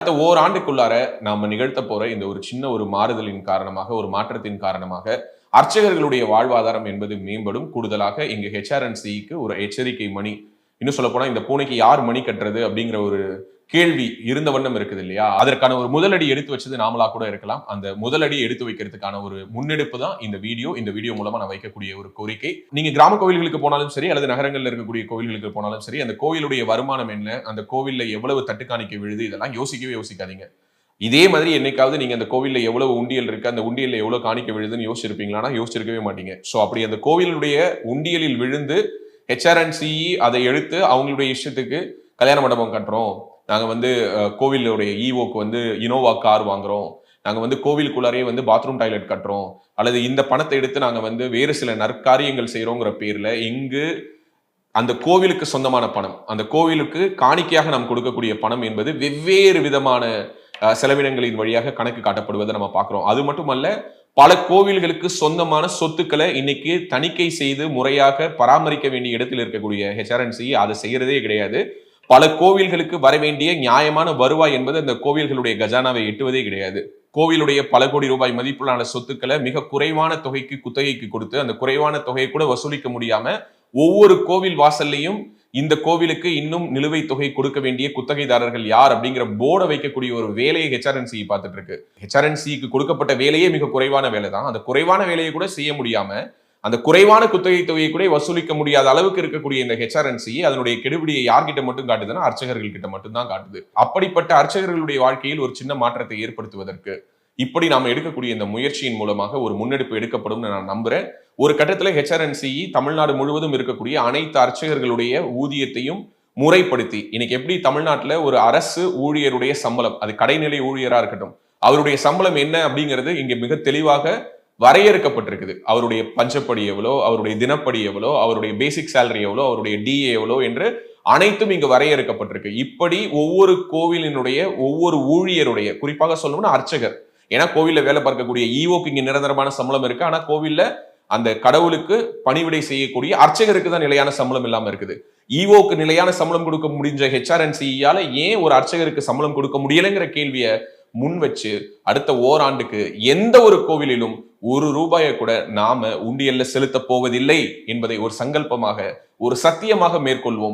அடுத்த ஓராண்டுக்குள்ளார நாம நிகழ்த்த போற இந்த ஒரு சின்ன ஒரு மாறுதலின் காரணமாக ஒரு மாற்றத்தின் காரணமாக அர்ச்சகர்களுடைய வாழ்வாதாரம் என்பது மேம்படும். கூடுதலாக இங்க ஹெச்ஆர்என்சிக்கு ஒரு எச்சரிக்கை மணி. இன்னும் சொல்ல போனா இந்த பூனைக்கு யார் மணி கட்டுறது அப்படிங்கிற ஒரு கேள்வி இருந்த வண்ணம் இருக்குது இல்லையா? அதற்கான ஒரு முதலடி எடுத்து வச்சது நாமளா கூட இருக்கலாம். அந்த முதலடி எடுத்து வைக்கிறதுக்கான ஒரு முன்னெடுப்பு தான் இந்த வீடியோ. இந்த வீடியோ மூலமா நான் வைக்கக்கூடிய ஒரு கோரிக்கை. நீங்க கிராம கோவில்களுக்கு போனாலும் சரி அல்லது நகரங்களில் இருக்கக்கூடிய கோவில்களுக்கு போனாலும் சரி அந்த கோவிலுடைய வருமானம் என்ன அந்த கோவில்ல எவ்வளவு தட்டுக்காணிக்க விழுது இதெல்லாம் யோசிக்கவே யோசிக்காதீங்க. இதே மாதிரி என்னைக்காவது நீங்க அந்த கோவில்ல எவ்வளவு உண்டியல் இருக்கு அந்த உண்டியல்ல எவ்வளவு காணிக்க விழுதுன்னு யோசிச்சிருப்பீங்களா யோசிச்சிருக்கவே மாட்டீங்க. ஸோ அப்படி அந்த கோவிலுடைய உண்டியலில் விழுந்து ஹெச்ஆர்என்சிஇ அதை எடுத்து அவங்களுடைய இஷ்டத்துக்கு கல்யாண மண்டபம் கட்டுறோம். நாங்கள் வந்து கோவிலுடைய ஈவோக்கு வந்து இனோவா கார் வாங்குறோம். நாங்கள் வந்து கோவிலுக்குள்ளாரே வந்து பாத்ரூம் டாய்லெட் கட்டுறோம். அல்லது இந்த பணத்தை எடுத்து நாங்கள் வந்து வேறு சில நற்காரியங்கள் செய்கிறோங்கிற பேரில் இங்கு அந்த கோவிலுக்கு சொந்தமான பணம் அந்த கோவிலுக்கு காணிக்கையாக நாம் கொடுக்கக்கூடிய பணம் என்பது வெவ்வேறு விதமான செலவினங்களின் வழியாக கணக்கு காட்டப்படுவதை நம்ம பார்க்குறோம். அது மட்டுமல்ல பல கோவில்களுக்கு சொந்தமான சொத்துக்களை இன்னைக்கு தணிக்கை செய்து முறையாக பராமரிக்க வேண்டிய இடத்தில் இருக்கக்கூடிய ஹெச்ஆர்என்சி அதை செய்யறதே கிடையாது. பல கோவில்களுக்கு வர வேண்டிய நியாயமான வருவாய் என்பது அந்த கோவில்களுடைய கஜானாவை எட்டுவதே கிடையாது. கோவிலுடைய பல கோடி ரூபாய் மதிப்பிலான சொத்துக்களை மிக குறைவான தொகைக்கு குத்தகைக்கு கொடுத்து அந்த குறைவான தொகையை கூட வசூலிக்க முடியாம ஒவ்வொரு கோவில் வாசல்லையும் இந்த கோவிலுக்கு இன்னும் நிலுவைத் தொகை கொடுக்க வேண்டிய குத்தகைதாரர்கள் யார் அப்படிங்கிற போர்டை வைக்கக்கூடிய ஒரு வேலையை ஹெச்ஆர்என்சி பார்த்துட்டு இருக்கு. ஹெச்ஆர்என்சிக்கு கொடுக்கப்பட்ட வேலையே மிக குறைவான வேலை தான் அந்த குறைவான வேலையை கூட செய்ய முடியாம அந்த குறைவான குத்தகை தொகையை கூட வசூலிக்க முடியாத அளவுக்கு இருக்கக்கூடிய இந்த ஹெச்ஆர்என்சியை அதனுடைய கெடுபிடியை யார்கிட்ட மட்டும் காட்டுதுன்னா அர்ச்சகர்கள் கிட்ட மட்டும் தான் காட்டுது. அப்படிப்பட்ட அர்ச்சகர்களுடைய வாழ்க்கையில் ஒரு சின்ன மாற்றத்தை ஏற்படுத்துவதற்கு இப்படி நாம் எடுக்கக்கூடிய இந்த முயற்சியின் மூலமாக ஒரு முன்னெடுப்பு எடுக்கப்படும் நான் நம்புறேன். ஒரு கட்டத்தில் ஹெச்ஆர்என்சி தமிழ்நாடு முழுவதும் இருக்கக்கூடிய அனைத்து அர்ச்சகர்களுடைய ஊதியத்தையும் முறைப்படுத்தி இன்னைக்கு எப்படி தமிழ்நாட்டில் ஒரு அரசு ஊழியருடைய சம்பளம் அது கடைநிலை ஊழியராக இருக்கட்டும் அவருடைய சம்பளம் என்ன அப்படிங்கிறது இங்கே மிக தெளிவாக வரையறுக்கப்பட்டிருக்குது. அவருடைய பஞ்சப்படி எவ்வளோ அவருடைய தினப்படி எவ்வளோ அவருடைய பேசிக் சேலரி எவ்வளோ அவருடைய டிஏ எவ்வளோ என்று அனைத்தும் இங்கு வரையறுக்கப்பட்டிருக்கு. இப்படி ஒவ்வொரு கோவிலினுடைய ஒவ்வொரு ஊழியருடைய குறிப்பாக சொல்லணும்னா அர்ச்சகர். ஏன்னா கோவிலில் வேலை பார்க்கக்கூடிய ஈவோக்கு இங்கே நிரந்தரமான சம்பளம் இருக்கு. ஆனால் கோவிலில் அந்த கடவுளுக்கு பணிவிடை செய்யக்கூடிய அர்ச்சகருக்கு தான் நிலையான சம்பளம் இல்லாமல் இருக்குது. ஈவோக்கு நிலையான சம்பளம் கொடுக்க முடிஞ்ச ஹெச்ஆர்என்சியால ஏன் ஒரு அர்ச்சகருக்கு சம்பளம் கொடுக்க முடியலைங்கிற கேள்வியை முன் வச்சு அடுத்த ஓராண்டுக்கு எந்த ஒரு கோவிலிலும் ஒரு ரூபாயை கூட நாம உண்டியல்ல செலுத்த போவதில்லை என்பதை ஒரு சங்கல்பமாக ஒரு சத்தியமாக மேற்கொள்வோம்.